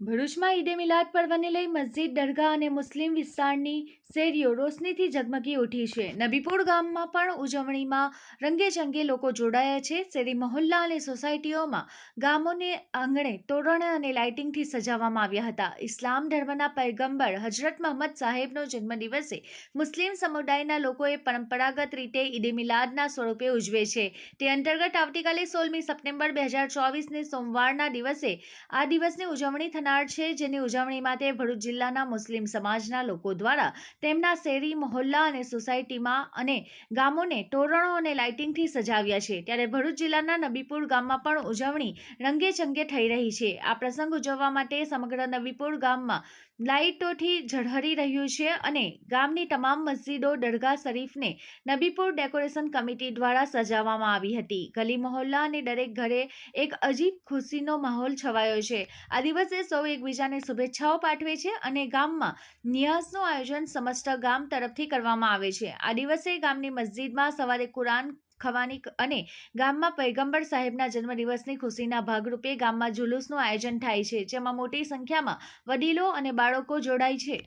ભરૂચમાં ઈદે મિલાદ પર્વને લઈ મસ્જિદ, દરગાહ અને મુસ્લિમ વિસ્તારની શેરીઓ રોશનીથી ઝગમગી ઉઠી છે. નબીપુર ગામમાં પણ ઉજવણીમાં રંગેચંગે લોકો જોડાયા છે. શેરી મહોલ્લા અને સોસાયટીઓમાં ગામોને આંગણે તોરણ અને લાઇટિંગથી સજાવવામાં આવ્યા હતા. ઇસ્લામ ધર્મના પૈગંબર હજરત મોહમ્મદ સાહેબનો જન્મદિવસે મુસ્લિમ સમુદાયના લોકોએ પરંપરાગત રીતે ઈદે મિલાદના સ્વરૂપે ઉજવે છે. તે અંતર્ગત આવતીકાલે સોળમી સપ્ટેમ્બર બે હજાર ચોવીસને સોમવારના દિવસે આ દિવસની ઉજવણી થનાર છે, જેની ઉજવણી માટે ભરૂચ જિલ્લાના મુસ્લિમ સમાજના લોકો દ્વારા તેમના શેરી, મહોલ્લા અને સોસાયટીમાં અને ગામોને તોરણો અને લાઇટિંગથી સજાવ્યા છે. ત્યારે ભરૂચ જિલ્લાના નબીપુર ગામમાં પણ ઉજવણી રંગેચંગે થઈ રહી છે. આ પ્રસંગ ઉજવવા માટે સમગ્ર નબીપુર ગામમાં લાઇટોથી ઝળહળી રહ્યું છે અને ગામની તમામ મસ્જિદો, દરગાહ શરીફને નબીપુર ડેકોરેશન કમિટી દ્વારા સજાવવામાં આવી હતી. ગલી, મહોલ્લા અને દરેક ઘરે એક અજીબ ખુશીનો માહોલ છવાયો છે. આ દિવસે સૌ એકબીજાને શુભેચ્છાઓ પાઠવે છે અને ગામમાં નિયાઝનું આયોજન સમસ્ત ગામ તરફથી કરવામાં આવે છે. આ દિવસે ગામની મસ્જિદમાં સવારે કુરાન ખવાની અને ગામમાં પૈગંબર સાહેબના જન્મદિવસની ખુશીના ભાગરૂપે ગામમાં જુલુસનું આયોજન થાય છે, જેમાં મોટી સંખ્યામાં વડીલો અને બાળકો જોડાય છે.